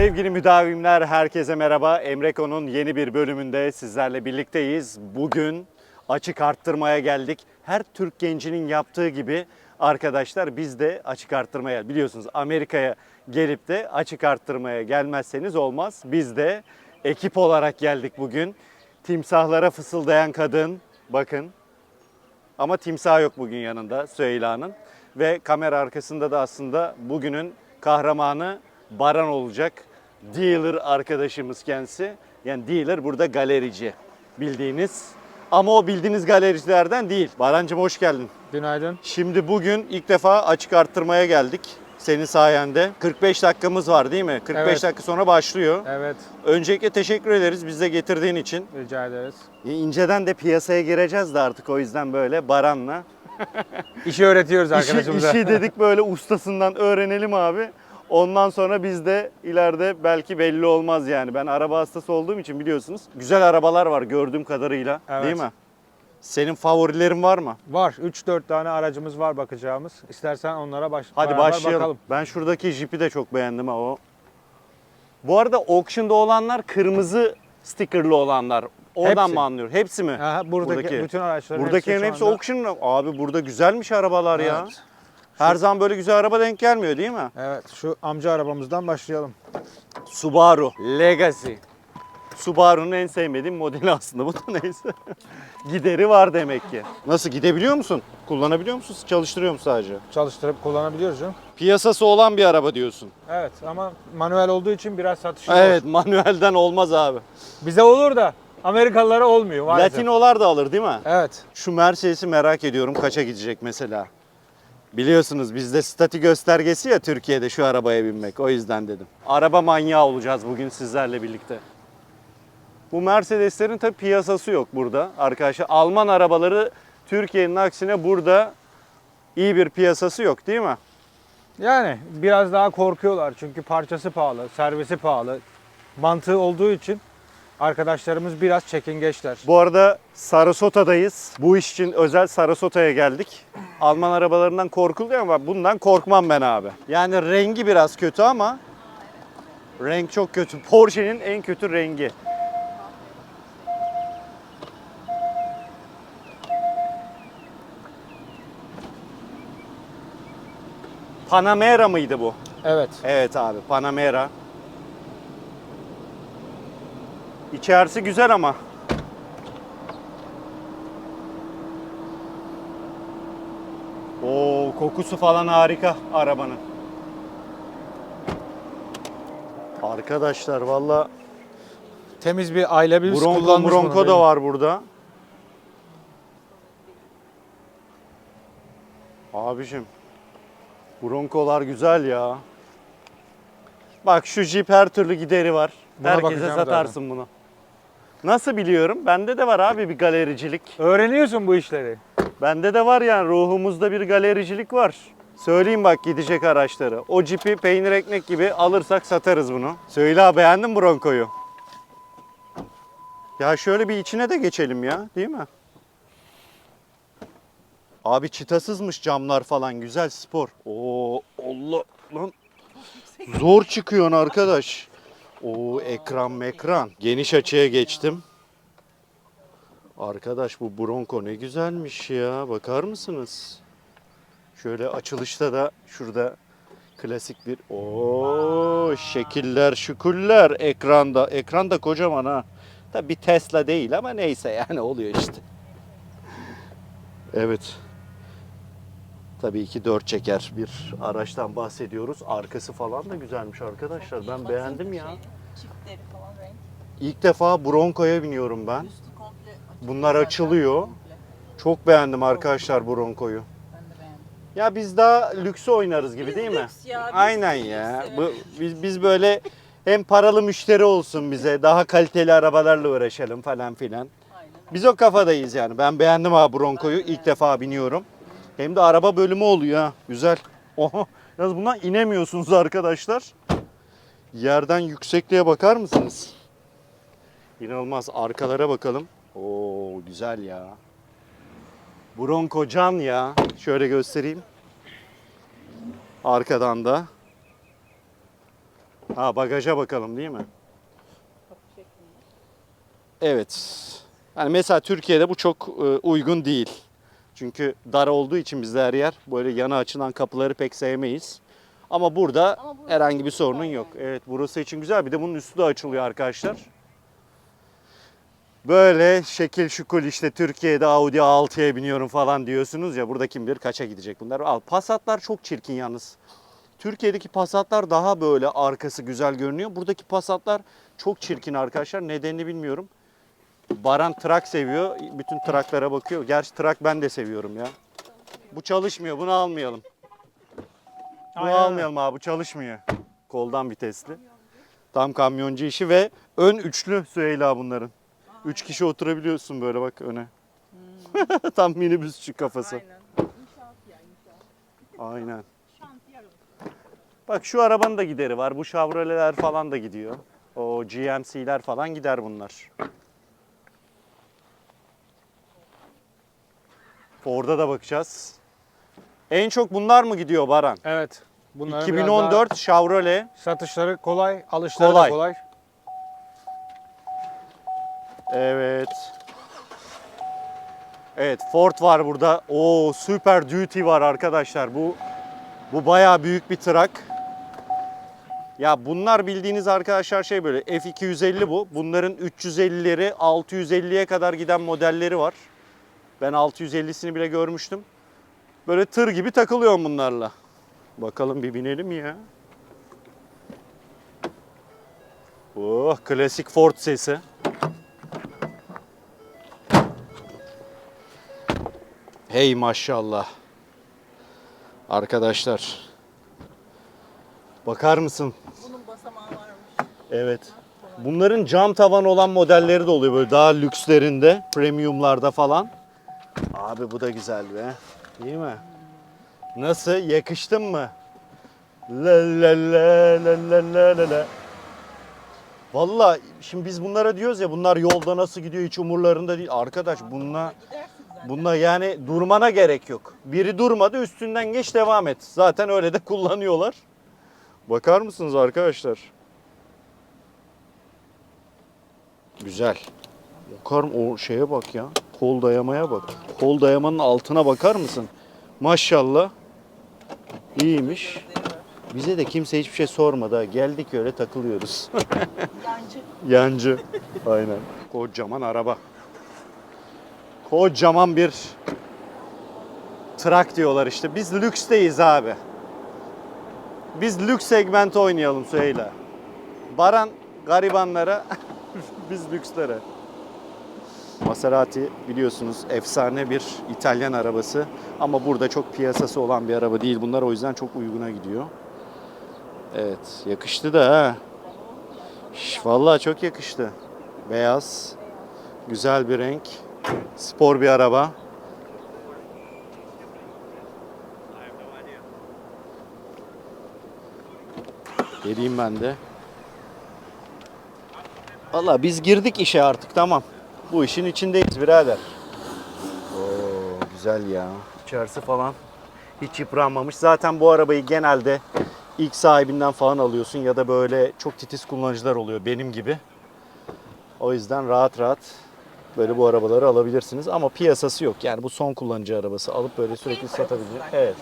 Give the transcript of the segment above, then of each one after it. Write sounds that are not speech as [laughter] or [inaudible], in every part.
Sevgili müdavimler, herkese merhaba. Emreko'nun yeni bir bölümünde sizlerle birlikteyiz. Bugün açık arttırmaya geldik. Her Türk gencinin yaptığı gibi arkadaşlar biz de açık arttırmaya biliyorsunuz Amerika'ya gelip de açık arttırmaya gelmezseniz olmaz. Biz de ekip olarak geldik bugün. Timsahlara fısıldayan kadın bakın ama timsah yok bugün yanında Süheyla'nın. Ve kamera arkasında da aslında bugünün kahramanı Baran olacak. Dealer arkadaşımız kendisi. Yani dealer burada galerici bildiğiniz. Ama o bildiğiniz galericilerden değil. Barancım hoş geldin. Günaydın. Şimdi bugün ilk defa açık arttırmaya geldik. Senin sayende. 45 dakikamız var değil mi? 45 Evet. dakika sonra başlıyor. Evet, Öncelikle teşekkür ederiz bize getirdiğin için. rica ederiz. Ya İnceden de piyasaya gireceğiz de artık o yüzden böyle Baran'la. [laughs] İşi öğretiyoruz İşi, arkadaşımıza. işi dedik böyle ustasından öğrenelim abi. Ondan sonra biz de ileride belki belli olmaz yani. Ben araba hastası olduğum için biliyorsunuz. Güzel arabalar var gördüğüm kadarıyla Evet. değil mi? Senin favorilerin var mı? Var. 3-4 tane aracımız var bakacağımız. İstersen onlara baş Hadi beraber başlayalım. bakalım. Ben şuradaki jipi de çok beğendim ha o. Bu arada auction'da olanlar kırmızı stickerlı olanlar. Oradan Hepsi. mı anlıyor? Hepsi mi? Aha, buradaki, bütün araçların Buradakilerin hepsi, anda- auction. Abi burada güzelmiş arabalar ya. Her zaman böyle güzel araba denk gelmiyor değil mi? Evet, şu amca arabamızdan başlayalım. Subaru Legacy. Subaru'nun en sevmediğim modeli aslında bu da [laughs] neyse. Gideri var demek ki. Nasıl gidebiliyor musun? Kullanabiliyor musun? Çalıştırıyor musun sadece? Çalıştırıp kullanabiliyoruz canım. Piyasası olan bir araba diyorsun. Evet ama manuel olduğu için biraz satışı Evet zor. manuelden olmaz abi. Bize olur da Amerikalılara olmuyor maalesef. Latinolar da alır değil mi? Evet. Şu Mercedes'i merak ediyorum kaça gidecek mesela. Biliyorsunuz bizde statü göstergesi ya Türkiye'de şu arabaya binmek. O yüzden dedim. Araba manyağı olacağız bugün sizlerle birlikte. Bu Mercedeslerin tabi piyasası yok burada arkadaşlar. Alman arabaları Türkiye'nin aksine burada iyi bir piyasası yok değil mi? Yani biraz daha korkuyorlar çünkü parçası pahalı, servisi pahalı. Mantığı olduğu için arkadaşlarımız biraz çekingeçler. Bu arada Sarasota'dayız. Bu iş için özel Sarasota'ya geldik. Alman arabalarından korkuluyor ama bundan korkmam ben abi. Yani rengi biraz kötü ama renk çok kötü. Porsche'nin en kötü rengi. Panamera mıydı bu? Evet. Evet abi Panamera. İçerisi güzel ama. Oo kokusu falan harika arabanın. Arkadaşlar valla Temiz bir aile biz Bronco kullanmış Bronco da var burada. Abicim Bronco'lar güzel ya. Bak şu Jeep her türlü gideri var. Buna Herkese bakacağım satarsın bunu. Nasıl biliyorum? Bende de var abi bir galericilik. Öğreniyorsun bu işleri. Bende de var yani ruhumuzda bir galericilik var. Söyleyeyim bak gidecek araçları. O Jeep'i peynir ekmek gibi alırsak satarız bunu. Söyle abi beğendin Bronco'yu? Ya şöyle bir içine de geçelim ya değil mi? Abi çıtasızmış camlar falan güzel spor. Oo Allah lan. Zor çıkıyorsun arkadaş. Oo ekran mekran. Geniş açıya geçtim. Arkadaş bu Bronco ne güzelmiş ya. Bakar mısınız? Şöyle açılışta da şurada klasik bir o şekiller, şükürler ekranda. Ekran da kocaman ha. Tabii bir Tesla değil ama neyse yani oluyor işte. Evet. Tabii ki dört çeker bir araçtan bahsediyoruz. Arkası falan da güzelmiş arkadaşlar. Ben beğendim ya. Çiftleri falan renk. İlk defa Bronco'ya biniyorum ben. Üstü komple açık Bunlar açılıyor. Çok beğendim arkadaşlar Bronco'yu. Ben de beğendim. Ya biz daha lüksü oynarız gibi Biz değil mi? lüks ya, biz Aynen lüks ya. Bu biz biz böyle hem paralı müşteri olsun bize, daha kaliteli arabalarla uğraşalım falan filan. Aynen. Biz o kafadayız yani. Ben beğendim abi Bronco'yu. İlk defa biniyorum. Hem de araba bölümü oluyor ha. Güzel. [laughs] Oha. Yalnız bundan inemiyorsunuz arkadaşlar. Yerden yüksekliğe bakar mısınız? İnanılmaz. Arkalara bakalım. Oo güzel ya. Bronco can ya. Şöyle göstereyim. Arkadan da. Ha bagaja bakalım değil mi? Evet. Yani mesela Türkiye'de bu çok e, uygun değil. Çünkü dar olduğu için bizde her yer böyle yana açılan kapıları pek sevmeyiz. Ama burada Ama burası herhangi bir sorunun yok. yani. Evet burası için güzel. Bir de bunun üstü de açılıyor arkadaşlar. Böyle şekil şukul işte Türkiye'de Audi A6'ya biniyorum falan diyorsunuz ya burada kim bilir kaça gidecek bunlar. Al Passat'lar çok çirkin yalnız. Türkiye'deki Passat'lar daha böyle arkası güzel görünüyor. Buradaki Passat'lar çok çirkin arkadaşlar. Nedenini bilmiyorum. Baran trak seviyor. Bütün traklara bakıyor. Gerçi trak ben de seviyorum ya. Bu çalışmıyor. Bunu almayalım. Bunu Aynen almayalım abi. Bu çalışmıyor. Koldan vitesli. Tam kamyoncu işi ve ön üçlü Süheyla bunların. Üç kişi oturabiliyorsun böyle bak öne. [laughs] Tam minibüsçü kafası. Aynen. Bak şu arabanın da gideri var. Bu Chevrolet'ler falan da gidiyor. O GMC'ler falan gider bunlar. Ford'a da bakacağız. En çok bunlar mı gidiyor Baran? Evet. Bunların biraz 2014 Chevrolet. satışları kolay, alışları Kolay. da kolay. Evet. Evet Ford var burada. Oo Super Duty var arkadaşlar. Bu bu bayağı büyük bir trak. Ya bunlar bildiğiniz arkadaşlar şey böyle F250 bu. Bunların 350'leri 650'ye kadar giden modelleri var. Ben 650'sini bile görmüştüm. Böyle tır gibi takılıyorum bunlarla. Bakalım bir binelim ya. Oh klasik Ford sesi. Hey maşallah. Arkadaşlar. Bakar mısın? Bunun basamağı varmış. Evet. Bunların cam tavan olan modelleri de oluyor böyle daha lükslerinde, premiumlarda falan. Abi bu da güzel be. Değil mi? Nasıl? Yakıştın mı? La la la la la la la la. Valla şimdi biz bunlara diyoruz ya bunlar yolda nasıl gidiyor hiç umurlarında değil. Arkadaş bununla. Bunda yani durmana gerek yok. Biri durmadı üstünden geç devam et. Zaten öyle de [laughs] kullanıyorlar. Bakar mısınız arkadaşlar? Güzel. Bakar? O şeye bak ya. Kol dayamaya bak. Kol dayamanın altına bakar mısın? Maşallah. İyiymiş. Bize de kimse hiçbir şey sormadı. Geldik öyle takılıyoruz. [laughs] Yancı. Yancı. Aynen. Kocaman araba. Kocaman bir trak diyorlar işte. Biz lüksteyiz abi. Biz lüks segment oynayalım Süheyla. Baran garibanlara, [laughs] biz lükslere. Maserati biliyorsunuz efsane bir İtalyan arabası. Ama burada çok piyasası olan bir araba değil bunlar. O yüzden çok uyguna gidiyor. Evet yakıştı da ha. Şş, Vallahi çok yakıştı. Beyaz, güzel bir renk, spor bir araba. Geleyim ben de. Valla biz girdik işe artık tamam. Bu işin içindeyiz birader. Oo güzel ya. İçerisi falan hiç yıpranmamış. Zaten bu arabayı genelde ilk sahibinden falan alıyorsun ya da böyle çok titiz kullanıcılar oluyor benim gibi. O yüzden rahat rahat böyle bu arabaları alabilirsiniz ama piyasası yok. Yani bu son kullanıcı arabası alıp böyle sürekli satabiliyor. arabası Evet.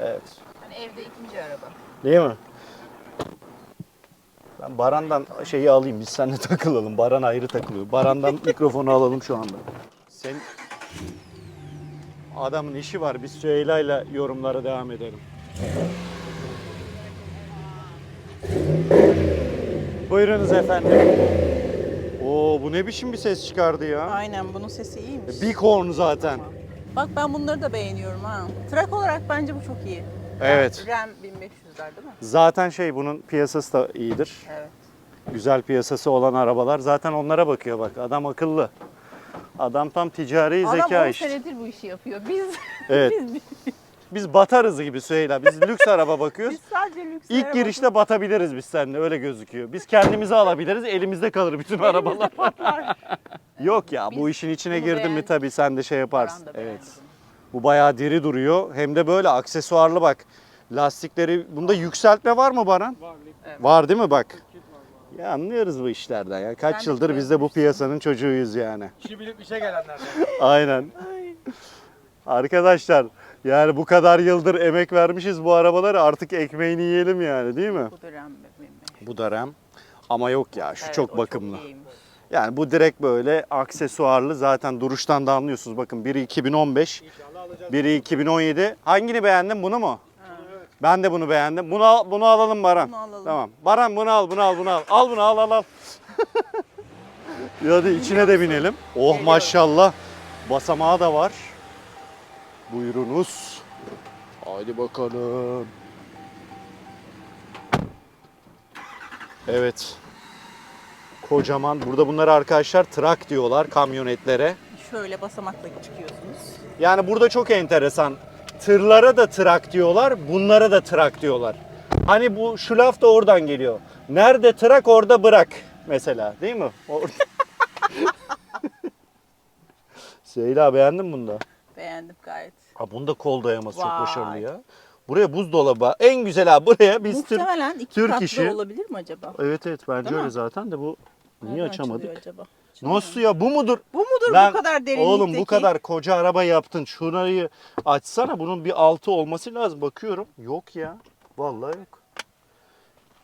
Evet. Hani evde ikinci araba. Değil mi? Ben Baran'dan şeyi alayım biz seninle [laughs] takılalım. Baran ayrı takılıyor. Baran'dan [laughs] mikrofonu alalım şu anda. Sen adamın işi var. Biz Süheyla'yla yorumlara devam edelim. Buyurunuz efendim. Oo bu ne biçim bir ses çıkardı ya? Aynen bunun sesi iyiymiş. Big horn zaten. Bak ben bunları da beğeniyorum ha. Trak olarak bence bu çok iyi. Evet. RAM 1500'ler değil mi? Zaten şey bunun piyasası da iyidir. Evet. güzel piyasası olan arabalar zaten onlara bakıyor bak. Adam akıllı. Adam tam ticari Adam zeka 10 işte. senedir bu işi yapıyor. Biz [laughs] Evet. biz, Biz batarız gibi Süheyla. Biz lüks araba bakıyoruz. biz sadece lüks İlk girişte batabiliriz biz seninle öyle gözüküyor. Biz kendimizi alabiliriz elimizde kalır bütün arabalar. [laughs] Yok ya bu Biz işin içine bunu girdin mi beğendik. tabii sen de şey yaparsın. da Evet. beğendim. Bu bayağı diri duruyor. Hem de böyle aksesuarlı bak. Lastikleri bunda yükseltme var mı Baran? Var. Evet. Var değil mi bak? Ya anlıyoruz bu işlerden ya. Kaç Ben de yıldır biz de bu piyasanın çocuğuyuz yani. [laughs] İşi bilip işe gelenlerden. [laughs] Aynen. Arkadaşlar yani bu kadar yıldır emek vermişiz bu arabalara artık ekmeğini yiyelim yani değil mi? Bu dönem. Bu da RAM. Ama yok ya şu Evet, çok bakımlı. iyiymiş. yani bu direkt böyle aksesuarlı zaten duruştan da anlıyorsunuz. Bakın biri 2015, İnşallah alacağız. biri 2017. Hangini beğendin bunu mu? Ben de bunu beğendim. Bunu al- bunu alalım Baran. Bunu alalım. Tamam. Baran bunu al, bunu al, bunu al. Al bunu al al al. Hadi içine de binelim. Oh Geliyorum. maşallah. Basamağı da var. Buyurunuz. Haydi bakalım. Evet. Kocaman. Burada bunları arkadaşlar trak diyorlar kamyonetlere. Şöyle basamakla çıkıyorsunuz. Yani burada çok enteresan. Tırlara da trak diyorlar, bunlara da trak diyorlar. Hani bu şu laf da oradan geliyor. Nerede trak orada bırak mesela değil mi? Orada. [laughs] Seyla beğendin mi bunu da? Beğendim gayet. Ha bunda kol dayaması çok Vay. başarılı ya. Buraya buzdolabı. En güzel abi buraya biz Türk. Muhtemelen iki Türk katlı işi. olabilir mi acaba? Evet evet bence Değil mi? öyle zaten de bu niye Nereden açamadık? açılıyor acaba? Nasıl ya bu mudur? Bu mudur Ben- bu kadar derinlikteki? Oğlum bu kadar koca araba yaptın. Şurayı açsana. Bunun bir altı olması lazım. Bakıyorum. Yok ya. Vallahi yok.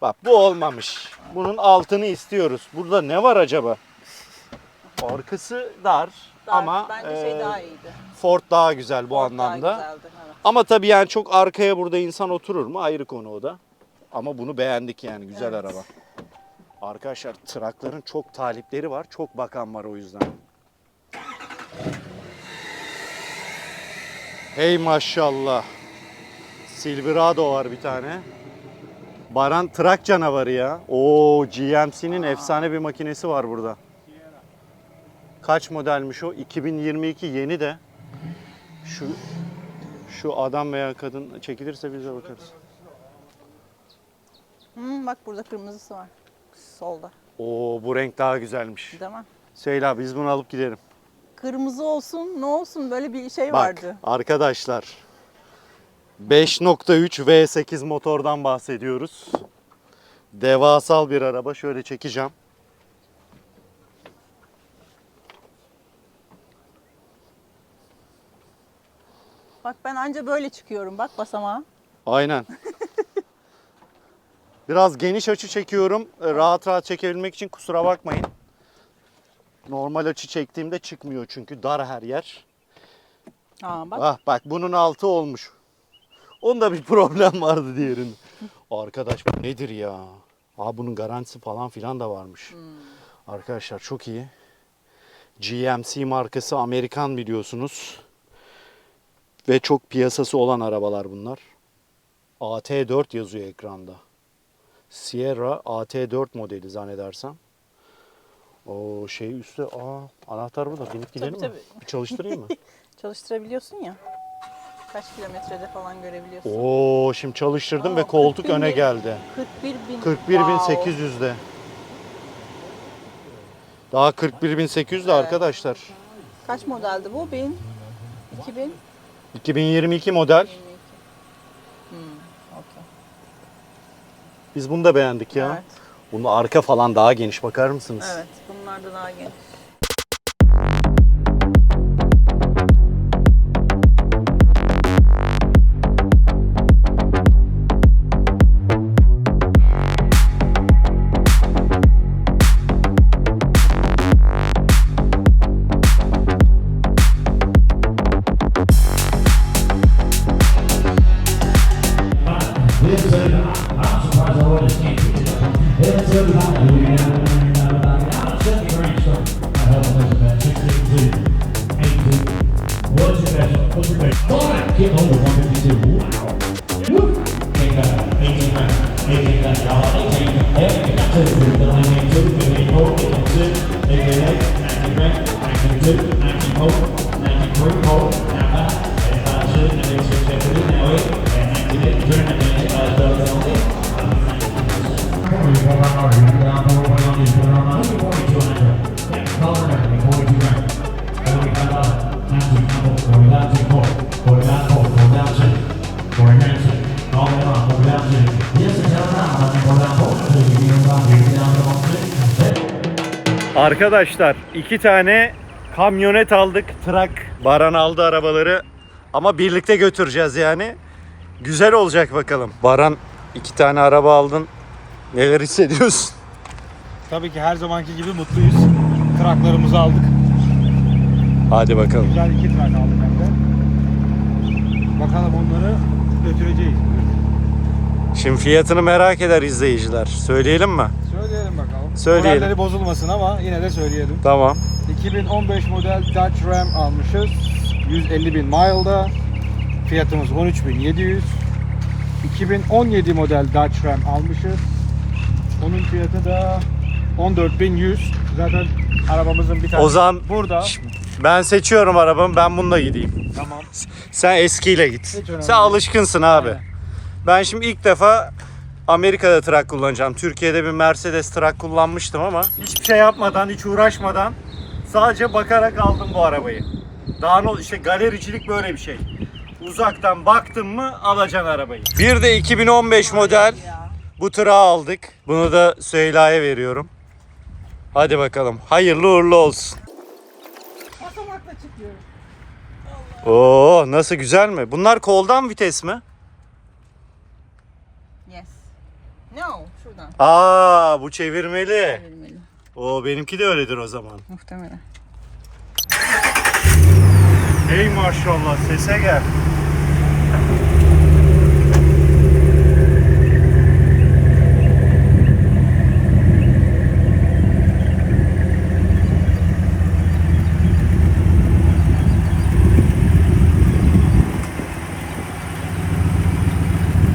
Bak bu olmamış. Bunun altını istiyoruz. Burada ne var acaba? Arkası dar, Dar, ama Bence şey e, daha iyiydi. Ford daha güzel bu anlamda. Daha güzeldi, evet. Ama tabii yani çok arkaya burada insan oturur mu? Ayrı konu o da. Ama bunu beğendik yani. Güzel araba. Arkadaşlar trakların çok talipleri var. Çok bakan var o yüzden. Hey maşallah. Silverado var bir tane. Baran trak canavarı ya. Oo GMC'nin efsane bir makinesi var burada. Kaç modelmiş o? 2022 yeni de. Şu şu adam veya kadın çekilirse bize bakarız. Hmm, bak burada kırmızısı var. Solda. Oo bu renk daha güzelmiş. Değil mi? Seyla biz bunu alıp gidelim. Kırmızı olsun ne olsun böyle bir şey Bak vardı. arkadaşlar 5.3 V8 motordan bahsediyoruz. Devasal bir araba. Şöyle çekeceğim. Bak ben anca böyle çıkıyorum bak basamağa. Aynen. [laughs] Biraz geniş açı çekiyorum. e, Rahat rahat çekebilmek için kusura bakmayın. Normal açı çektiğimde çıkmıyor çünkü dar her yer. Aa bak. Ah bak bunun altı olmuş. Onda bir [laughs] problem vardı diğerinde. Arkadaş bu nedir ya? Aa bunun garantisi falan filan da varmış. Arkadaşlar çok iyi. GMC markası Amerikan biliyorsunuz. Ve çok piyasası olan arabalar bunlar. AT4 yazıyor ekranda. Sierra AT4 modeli zannedersem. O şey üstte aa anahtar burada. Binip gidelim mi? tabii. Bir çalıştırayım mı? [laughs] Çalıştırabiliyorsun ya. Kaç kilometrede falan görebiliyorsun. Oo şimdi çalıştırdım Aa, ve koltuk 40 bin öne değil. geldi. 41 bin. 41.800'de. Daha 41.800'de Evet. arkadaşlar. Kaç modeldi bu? 1000? 2000? 2022 model. Biz bunu da beğendik ya. Evet. Bunun arka falan daha geniş bakar mısınız? Evet. Bunlar da daha geniş. Arkadaşlar iki tane kamyonet aldık. Trak. Baran aldı arabaları. Ama birlikte götüreceğiz yani. Güzel olacak bakalım. Baran iki tane araba aldın. Neler hissediyorsun? Tabii ki her zamanki gibi mutluyuz. Traklarımızı aldık. Hadi bakalım. Güzel iki trak aldık hem de. Bakalım onları götüreceğiz. Şimdi fiyatını merak eder izleyiciler. Söyleyelim mi? Söyleyelim bakalım. Söyleyelim. Moralleri bozulmasın ama yine de söyleyelim. Tamam. 2015 model Dodge Ram almışız. 150 bin mile'da. Fiyatımız 13.700. 2017 model Dodge Ram almışız. Onun fiyatı da 14.100. Zaten arabamızın bir tane O zaman burada. Ben seçiyorum arabamı. Ben bununla gideyim. Tamam. Sen eskiyle git. Sen değil. alışkınsın abi. Aynen. Ben şimdi ilk defa Amerika'da trak kullanacağım. Türkiye'de bir Mercedes trak kullanmıştım ama hiçbir şey yapmadan, hiç uğraşmadan sadece bakarak aldım bu arabayı. Daha ne işte galericilik böyle bir şey. Uzaktan baktın mı alacaksın arabayı. Bir de 2015 model bu tırağı aldık. Bunu da Süheyla'ya veriyorum. Hadi bakalım. Hayırlı uğurlu olsun. Basamakla çıkıyorum. Oo nasıl güzel mi? Bunlar koldan vites mi? No. Şuradan. Aa bu çevirmeli. Çevirmeli. O benimki de öyledir o zaman. Muhtemelen. Hey maşallah sese gel.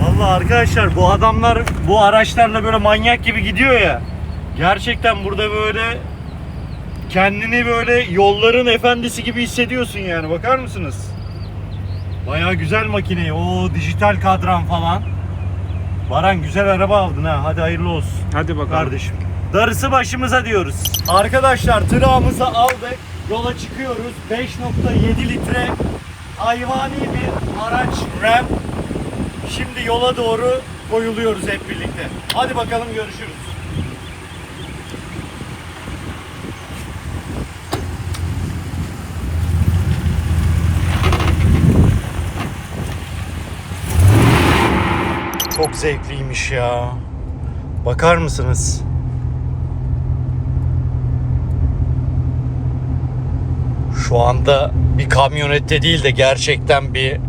Vallahi arkadaşlar bu adamlar bu araçlarla böyle manyak gibi gidiyor ya. Gerçekten burada böyle kendini böyle yolların efendisi gibi hissediyorsun yani bakar mısınız? Baya güzel makine. O dijital kadran falan. Baran güzel araba aldın ha. Hadi hayırlı olsun Hadi bakalım. kardeşim. Darısı başımıza diyoruz. Arkadaşlar tırağımızı aldık. Yola çıkıyoruz. 5.7 litre hayvani bir araç Ram. Şimdi yola doğru koyuluyoruz hep birlikte. Hadi bakalım görüşürüz. Çok zevkliymiş ya. Bakar mısınız? Şu anda bir kamyonette değil de gerçekten bir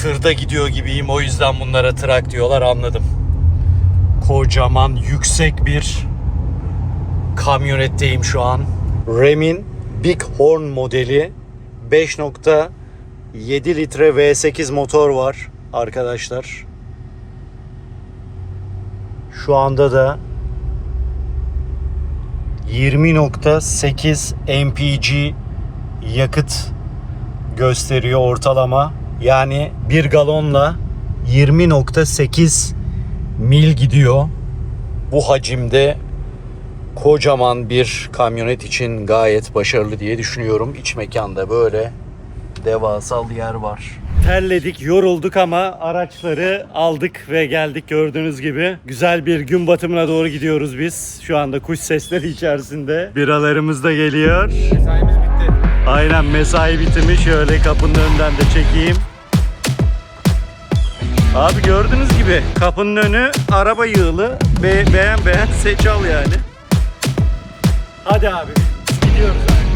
tırda gidiyor gibiyim. O yüzden bunlara trak diyorlar anladım. Kocaman yüksek bir kamyonetteyim şu an. Ram'in Big Horn modeli 5.7 litre V8 motor var arkadaşlar. Şu anda da 20.8 mpg yakıt gösteriyor ortalama. Yani bir galonla 20.8 mil gidiyor. Bu hacimde kocaman bir kamyonet için gayet başarılı diye düşünüyorum. İç mekanda böyle devasal yer var. Terledik, yorulduk ama araçları aldık ve geldik gördüğünüz gibi. Güzel bir gün batımına doğru gidiyoruz biz. Şu anda kuş sesleri içerisinde. Biralarımız da geliyor. Mesaimiz bitti. Aynen mesai bitimi şöyle kapının önünden de çekeyim. Abi gördüğünüz gibi kapının önü araba yığılı. Be beğen beğen seç al yani. Hadi abi gidiyoruz abi.